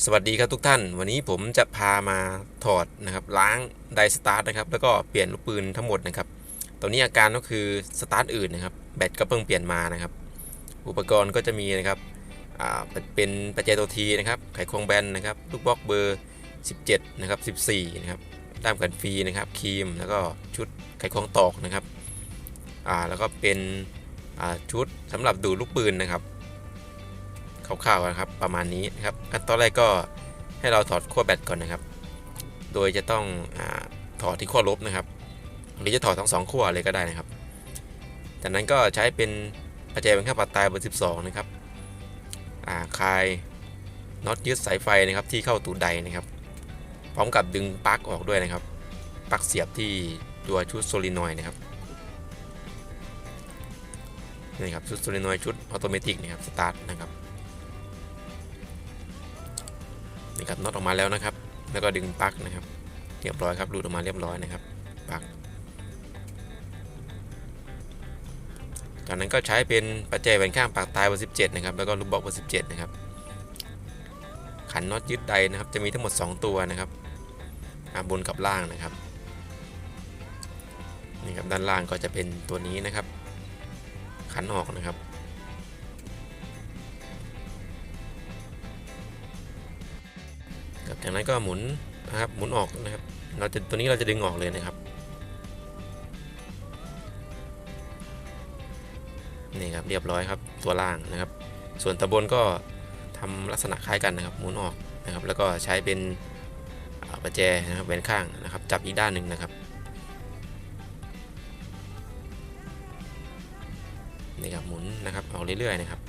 สวัสดีครับทุกท่าน วันนี้ผมจะพามาถอดนะครับล้างไดสตาร์ทนะครับแล้วก็เปลี่ยนลูกปืนทั้งหมดนะครับตอนนี้อาการก็คือสตาร์ทอื่นนะครับแบตก็เพิ่งเปลี่ยนมานะครับ อุปกรณ์ก็จะมีนะครับเป็นปัจจัยตัวทีนะครับไขควงแบนนะครับลูกบล็อกเบอร์ 17นะครับ14นะครับด้ามกันฟรีนะครับครีมแล้วก็ชุดไขควงตอกนะครับแล้วก็เป็นชุดสำหรับดูดลูกปืนนะครับ คร่าวๆนะครับ ประมาณนี้นะครับขั้นตอนแรกก็ให้เราถอดขั้วแบตก่อนนะครับ โดยจะต้องอถอดที่ขั้วลบนะครับ หรือจะถอดทั้งสองขั้วเลยก็ได้นะครับ จากนั้นก็ใช้เป็นปัจจัยเป็นข้าปัดตายเบอร์12 นะครับคลายน็อตยึดสายไฟนะครับที่เข้าตูดใดนะครับ พร้อมกับดึงปลั๊กออกด้วยนะครับปลั๊กเสียบที่ตัวชุดโซลินอยด์นะครับนี่ครับชุดโซลินอยด์ชุดออโตเมติกนะครับสตาร์ทนะครับ นี่ครับน็อตออกมาแล้วนะครับ แล้วก็ดึงปลั๊กนะครับ เรียบร้อยครับหลุดออกมาเรียบร้อยนะครับปลั๊กจากนั้นก็ใช้เป็นปัจจัยแหวนข้างปากตายเบอร์17นะครับ แล้วก็ลูกบล็อกเบอร์17นะครับ ขันน็อตยึดใดนะครับ จะมีทั้งหมด 2 ตัวนะครับบนกับล่างนะครับ นี่ครับด้านล่างก็จะเป็นตัวนี้นะครับ ขันออกนะครับ จากนั้นก็หมุนนะครับหมุนออกนะครับเราจะตัวนี้เราจะดึงออกเลยนะครับนี่ครับเรียบร้อยครับตัวล่างนะครับ ส่วนตะบนก็ทำลักษณะคล้ายกันนะครับหมุนออกนะครับ แล้วก็ใช้เป็นประแจนะครับแหวนข้างนะครับ จับอีกด้านหนึ่งนะครับนี่ครับหมุนนะครับออกเรื่อยๆนะครับ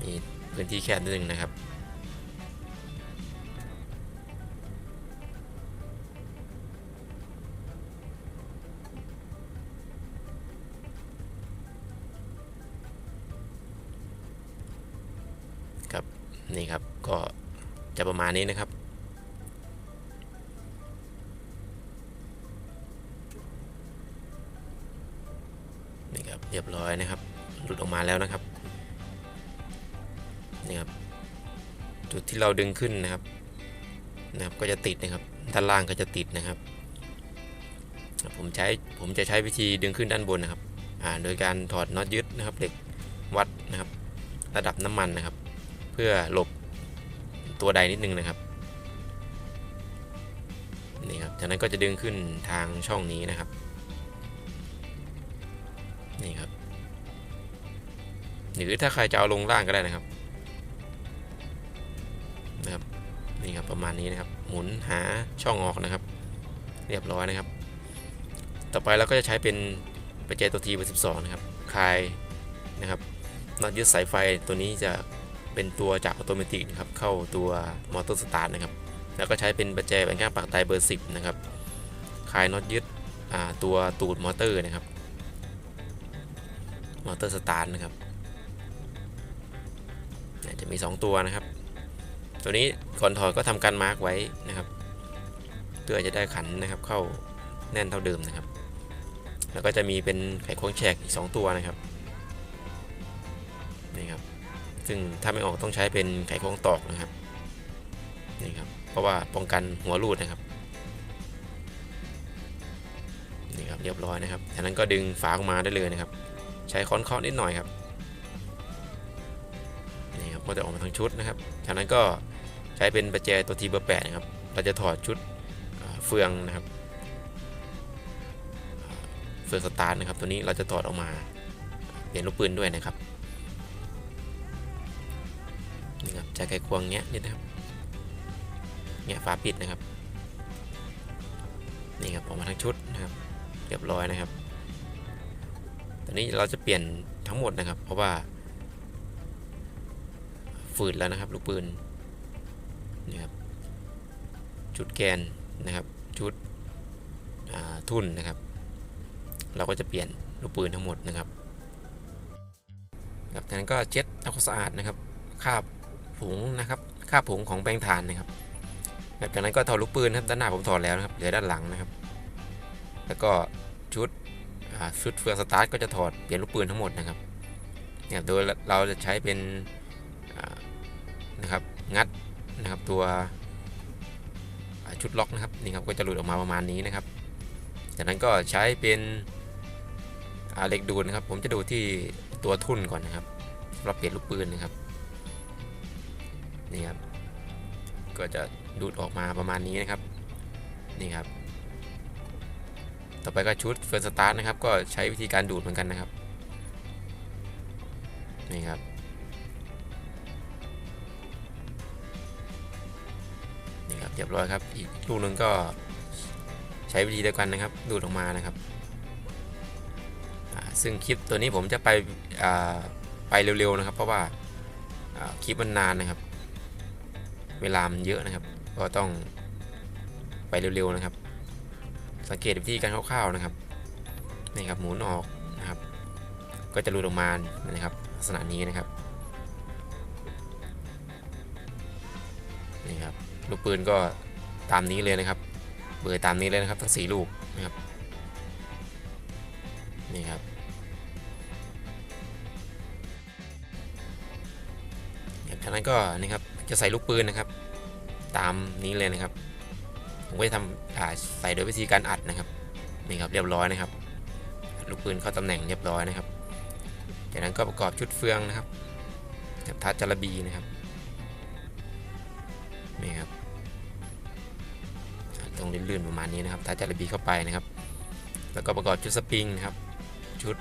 มี พื้นที่แคบนิดนึงนะครับครับนี่ครับก็จะประมาณนี้นะครับนี่ครับเรียบร้อยนะครับหลุดออกมาแล้วนะครับ นี่ครับจุดที่เราดึงขึ้นนะครับนะครับก็จะติดนะครับด้านล่างก็จะติดนะครับ ผมใช้ผมจะใช้วิธีดึงขึ้นด้านบนนะครับโดยการถอดน็อตยึดนะครับเหล็กวัดนะครับระดับน้ำมันนะครับ เพื่อหลบตัวใดนิดนึงนะครับนี่ครับจากนั้นก็จะดึงขึ้นทางช่องนี้นะครับนี่ครับหรือถ้าใครจะเอาลงล่างก็ได้นะครับ นี่ครับประมาณนี้นะครับ หมุนหาช่องออกนะครับ เรียบร้อยนะครับ ต่อไปเราก็จะใช้เป็นปัจจัยตัวทีเบอร์12นะครับคลายนะครับน็อตยึดสายไฟตัวนี้จะเป็นตัวจากอัตโนมัตินะครับ เข้าตัวมอเตอร์สตาร์ทนะครับ แล้วก็ใช้เป็นปัจจัยแบนข้างปากไตเบอร์10นะครับคลายน็อตยึดตัวตูดมอเตอร์นะครับ มอเตอร์สตาร์ทนะครับจะมี 2 ตัวนะครับ ตัวนี้ก่อนถอดก็ทำการมาร์กไว้นะครับ เพื่อจะได้ขันนะครับเข้าแน่นเท่าเดิมนะครับ แล้วก็จะมีเป็นไขควงแฉกอีก 2 ตัวนะครับนี่ครับซึ่งถ้าไม่ออกต้องใช้เป็นไขควงตอกนะครับนี่ครับเพราะว่าป้องกันหัวรูดนะครับนี่ครับเรียบร้อยนะครับจากนั้นก็ดึงฝาออกมาได้เลยนะครับ ใช้ค้อนเคาะนิดหน่อยครับ ก็จะออกมาทั้งชุดนะครับจากนั้นก็ใช้เป็นประแจตัวทีเบอร์แปดนะครับ เราจะถอดชุดเฟืองนะครับ เฟืองสตาร์ทนะครับ ตัวนี้เราจะถอดออกมาเปลี่ยนลูกปืนด้วยนะครับนี่ครับใช้ไขควงเงี้ยนิดนะครับเงี้ยฝาปิดนะครับนี่ครับออกมาทั้งชุดนะครับเรียบร้อยนะครับ ตอนนี้เราจะเปลี่ยนทั้งหมดนะครับ เพราะว่า ฝืดแล้วนะครับลูกปืนนี่ครับชุดแกนนะครับชุดทุ่นนะครับ เราก็จะเปลี่ยนลูกปืนทั้งหมดนะครับครับจากนั้นก็เช็ดทำความสะอาดนะครับคาบผงนะครับคาบผงของแป้งทานนะครับครับจากนั้นก็ถอดลูกปืนครับด้านหน้าผมถอดแล้วนะครับเหลือด้านหลังนะครับ แล้วก็ชุดชุดเฟืองสตาร์ทก็จะถอดเปลี่ยนลูกปืนทั้งหมดนะครับเนี่ยโดยเราจะใช้เป็น นะครับ งัดนะครับตัวชุดล็อกนะครับนี่ครับก็จะหลุดออกมาประมาณนี้นะครับ จากนั้นก็ใช้เป็นเหล็กดูดนะครับ ผมจะดูที่ตัวทุ่นก่อนนะครับสำหรับเปลี่ยนลูกปืนนะครับนี่ครับก็จะดูดออกมาประมาณนี้นะครับนี่ครับ ต่อไปก็ชุดเฟิร์สสตาร์ทนะครับ ก็ใช้วิธีการดูดเหมือนกันนะครับนี่ครับ เรียบร้อยครับ อีกลูกหนึ่งก็ใช้วิธีเดียวกันนะครับ ดูดออกมานะครับ ซึ่งคลิปตัวนี้ผมจะไปไปเร็วๆนะครับ เพราะว่าคลิปมันนานนะครับ เวลามันเยอะนะครับ ก็ต้องไปเร็วๆนะครับ สังเกตวิธีการคร่าวๆนะครับนี่ครับหมุนออกนะครับ ก็จะหลุดออกมานะครับลักษณะนี้นะครับนี่ครับ ลูกปืนก็ตามนี้เลยนะครับเบอร์ตามนี้เลยนะครับ ทั้งสี่ลูกนะครับนี่ครับจากนั้นก็นี่ครับจะใส่ลูกปืนนะครับ ตามนี้เลยนะครับผมก็จะทำใส่โดยวิธีการอัดนะครับนี่ครับเรียบร้อยนะครับ ลูกปืนเข้าตำแหน่งเรียบร้อยนะครับ จากนั้นก็ประกอบชุดเฟืองนะครับกับทัดจารบีนะครับนี่ครับ ตรงลื่นๆประมาณนี้นะครับทัดจาระบีเข้าไปนะครับ แล้วก็ประกอบชุดสปริงนะครับ ชุด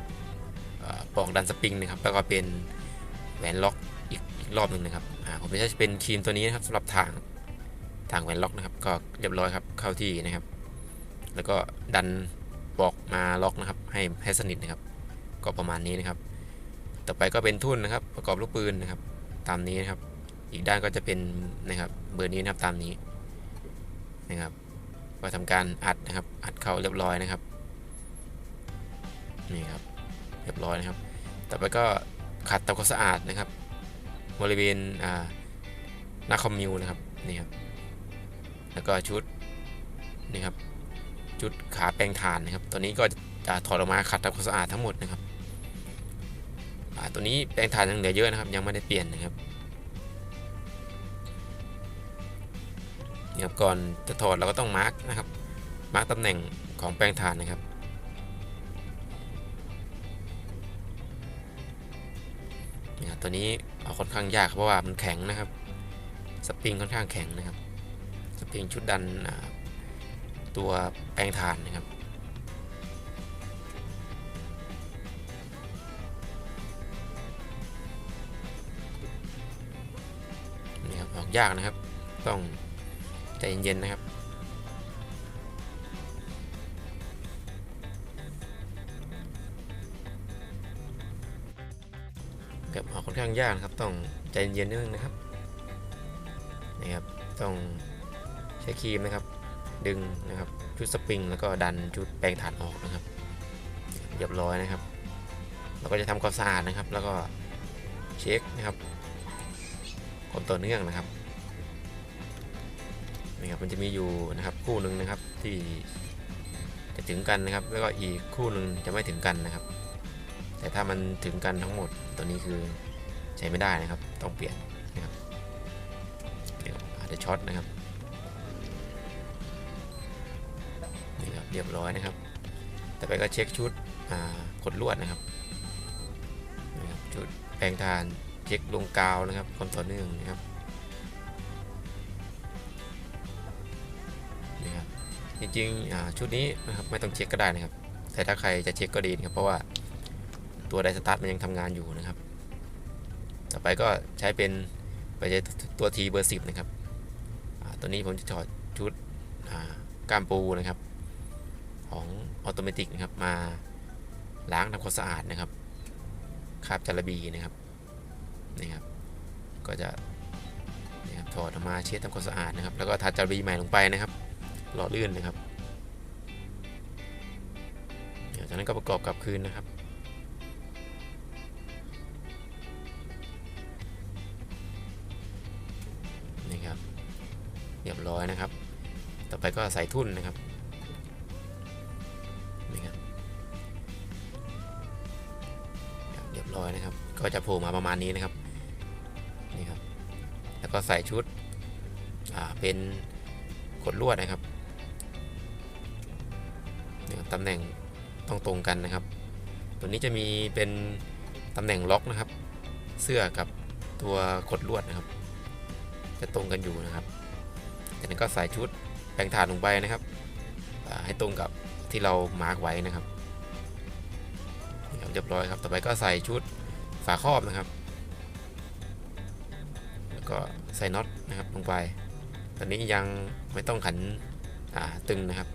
เอ่อปอกดันสปริงนะครับ แล้วก็เป็นแหวนล็อกอีกอกรอบหนึ่งนะครับอ่าผมจะใช้เป็นครีมตัวนี้นะครับสำหรับทางทางแหวนล็อกนะครับ ก็เรียบร้อยครับเข้าที่นะครับ แล้วก็ดันปลอกมาล็อกนะครับให้ให้สนิทนะครับ ก็ประมาณนี้นะครับ ต่อไปก็เป็นทุ่นนะครับ ประกอบลูกปืนนะครับ ตามนี้นะครับ อีกด้านก็จะเป็นนะครับเบอร์นี้นะครับตามนี้นะครับ ก็ทำการอัดนะครับ อัดเข้าเรียบร้อยนะครับ นี่ครับ เรียบร้อยนะครับ ต่อไปก็ขัดทำความสะอาดนะครับ บริเวณหน้าคอมมิวนะครับ นี่ครับ แล้วก็ชุด นี่ครับ ชุดขาแปรงฐานนะครับ ตัวนี้ก็จะถอดออกมาขัดทำความสะอาดทั้งหมดนะครับตัวนี้แปรงฐานยังเหลือเยอะนะครับ ยังไม่ได้เปลี่ยนนะครับ นี่ครับก่อนจะถอดเราก็ต้องมาร์กนะครับมาร์กตำแหน่งของแปรงฐานนะครับนี่ครับตัวนี้เอาค่อนข้างยากเพราะว่ามันแข็งนะครับสปริงค่อนข้างแข็งนะครับสปริงชุดดันตัวแปลงฐานนะครับนี่ครับออกยากนะครับต้อง ใจเย็นๆนะครับกับออกค่อนข้างยากนะครับ ต้องใจเย็นๆนิดนึงนะครับ นี่ครับ ต้องใช้ครีมนะครับ ดึงนะครับ ชุดสปริง แล้วก็ดันชุดแปรงฐานออกนะครับ เรียบร้อยนะครับ เราก็จะทำความสะอาดนะครับ แล้วก็เช็คนะครับความต่อเนื่องนะครับ นี่ครับมันจะมีอยู่นะครับคู่หนึ่งนะครับที่จะถึงกันนะครับ แล้วก็อีกคู่หนึ่งจะไม่ถึงกันนะครับ แต่ถ้ามันถึงกันทั้งหมดตัวนี้คือใช้ไม่ได้นะครับ ต้องเปลี่ยนนะครับเดี๋ยวอาจจะช็อตนะครับนี่ครับเรียบร้อยนะครับต่อไปก็เช็คชุดกดลวดนะครับชุดแปรงทานเช็คลงกาวนะครับความต่อเนื่องนะครับ จริงๆชุดนี้นะครับไม่ต้องเช็คก็ได้นะครับ แต่ถ้าใครจะเช็คก็ดีนะครับเพราะว่าตัวไดสตาร์ทมันยังทำงานอยู่นะครับ ต่อไปก็ใช้เป็นไปใช้ตัวทีเบอร์สิบนะครับตัวนี้ผมจะถอดชุดก้ามปูนะครับ ของออโตเมติกนะครับมาล้างทำความสะอาดนะครับคาบจารบีนะครับนี่ครับก็จะนี่ครับถอดออกมาเช็ดทำความสะอาดนะครับ แล้วก็ทาจารบีใหม่ลงไปนะครับ หล่อลื่นนะครับเดี๋ยวจากนั้นก็ประกอบกลับคืนนะครับนี่ครับเรียบร้อยนะครับ ต่อไปก็ใส่ทุ่นนะครับนี่ครับเรียบร้อยนะครับ ก็จะโผล่มาประมาณนี้นะครับนี่ครับ แล้วก็ใส่ชุดเป็นขดลวดนะครับ ตำแหน่งต้องตรงกันนะครับ ตัวนี้จะมีเป็นตำแหน่งล็อกนะครับ เสื้อกับตัวขดลวดนะครับ จะตรงกันอยู่นะครับจากนั้นก็ใส่ชุดแปลงฐานลงไปนะครับ ให้ตรงกับที่เรามาร์กไว้นะครับเรียบร้อยครับ ต่อไปก็ใส่ชุดฝาครอบนะครับ แล้วก็ใส่น็อตนะครับลงไป ตอนนี้ยังไม่ต้องขันตึงนะครับ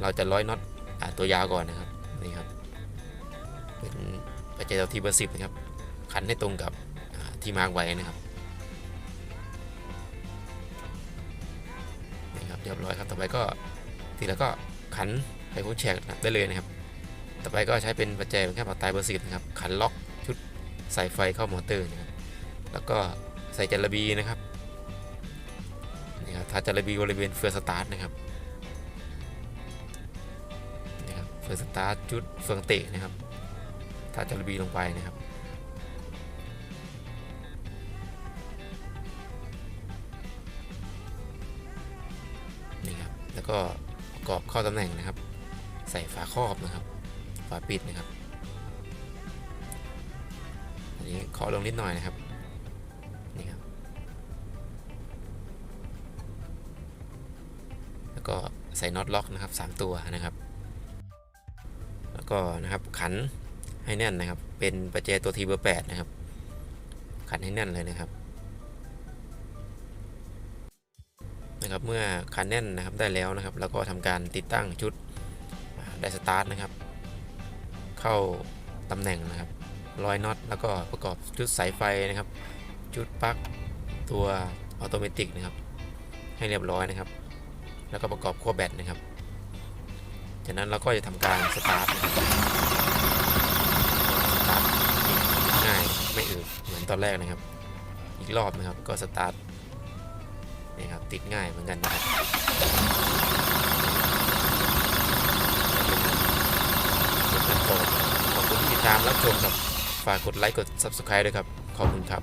เราจะร้อยน็อต ตัวยาวก่อนนะครับนี่ครับเป็นปัจจัยตัวที่เบอร์สิบนะครับขันให้ตรงกับที่มาร์กไว้นะครับนี่ครับเรียบร้อยครับต่อไปก็ทีแล้วก็ขันไปโค้งแฉกได้เลยนะครับ ต่อไปก็ใช้เป็นปัจจัยเป็นแค่ปัจจัยเบอร์สิบนะครับขันล็อกชุดใส่ไฟเข้ามอเตอร์นะครับแล้วก็ใส่จระบีนะครับนี่ครับทาจระบีบริเวณเฟืองสตาร์ทนะครับ นี่ครับเฟืองสตาร์ทชุดเฟืองเตะนะครับทาจระบีลงไปนะครับ นี่ครับ แล้วก็ประกอบข้าตำแหน่งนะครับ ใส่ฝาครอบนะครับ ฝาปิดนะครับ อันนี้ขอลงนิดหน่อยนะครับ นี่ครับ แล้วก็ใส่น็อตล็อกนะครับ 3 ตัวนะครับ ก็นะครับขันให้แน่นนะครับ เป็นประแจตัวทีเบอร์แปดนะครับ ขันให้แน่นเลยนะครับ นะครับ เมื่อขันแน่นนะครับได้แล้วนะครับ แล้วก็ทำการติดตั้งชุดไดสตาร์ทนะครับ เข้าตำแหน่งนะครับร้อยน็อตแล้วก็ประกอบชุดสายไฟนะครับ ชุดปลั๊กตัวออโตเมติกนะครับ ให้เรียบร้อยนะครับ แล้วก็ประกอบขั้วแบตนะครับ จากนั้นเราก็จะทำการสตาร์ทสตาร์ทง่ายไม่อืดเหมือนตอนแรกนะครับ อีกรอบนะครับก็สตาร์ทนี่ครับติดง่ายเหมือนกันนะครับขอบคุณที่ติดตามรับชมครับฝากกดไลค์กด Subscribe ด้วยครับ ขอบคุณครับ